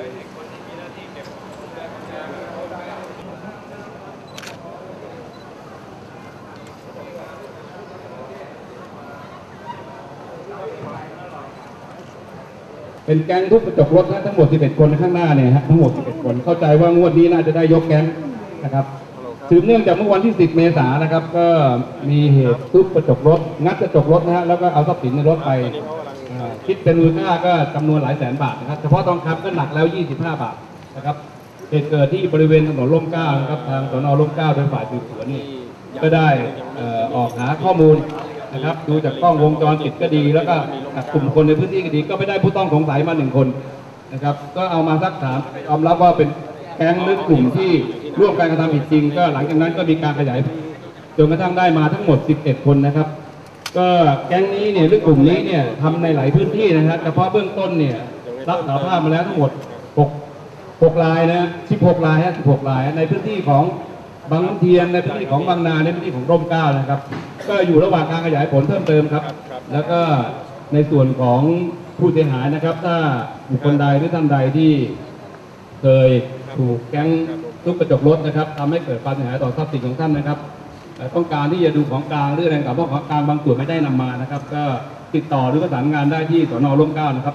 เป็นแก๊งทุบกระจกรถนะทั้งหมด 11 คนข้างหน้าเนี่ยฮะทั้งหมด 11 คน เข้าใจว่างวดนี้น่าจะได้ยกแก๊งนะครับสืบเนื่องจากเมื่อวันที่ 10 เมษายนนะครับ ก็มีเหตุทุบกระจกรถ งัดกระจกรถนะฮะแล้วก็เอาทรัพย์สินในรถไป คิดเป็นมูลค่าก็จำนวนหลายแสนบาทนะครับ เฉพาะทองคำก็หนักแล้ว 25 บาทนะครับเหตุเกิดที่บริเวณถนนร่มเกล้านะครับทางสนร่มเกล้าโดยฝ่ายสืบสวนนี่ก็ได้ออกหาข้อมูลนะครับ ดูจากกล้องวงจรปิดก็ดี แล้วก็จากกลุ่มคนในพื้นที่ก็ดี ก็ไปได้ผู้ต้องสงสัยมาหนึ่งคนนะครับ ก็เอามาสักถามยอมรับว่าเป็นแก๊งหรือกลุ่มที่ร่วมการกระทำผิดจริง ก็หลังจากนั้นก็มีการขยายจนกระทั่งได้มาทั้งหมด 11 คนนะครับ ก็แก๊งนี้เนี่ยหรือกลุ่มนี้เนี่ยทำในหลายพื้นที่นะครับเฉพาะเบื้องต้นเนี่ยรับสารภาพมาแล้วทั้งหมด6 6รายนะ16รายฮะ16ราย ในพื้นที่ของบางน้ำเทียนในพื้นที่ของบางนาในพื้นที่ของร่มเกล้านะครับ ก็อยู่ระหว่างการขยายผลเพิ่มเติมครับ แล้วก็ในส่วนของผู้เสียหายนะครับ ถ้าบุคคลใดหรือท่านใดที่เคยถูกแก๊งทุบกระจกรถนะครับทำให้เกิดความเสียหายต่อทรัพย์สินของท่านนะครับ ต้องการที่จะดูของกลางหรืออะไรต่างๆเพราะของกลางบางส่วนไม่ได้นำมานะครับ ก็ติดต่อหรือประสานงานได้ที่สนร่มเกล้านะครับ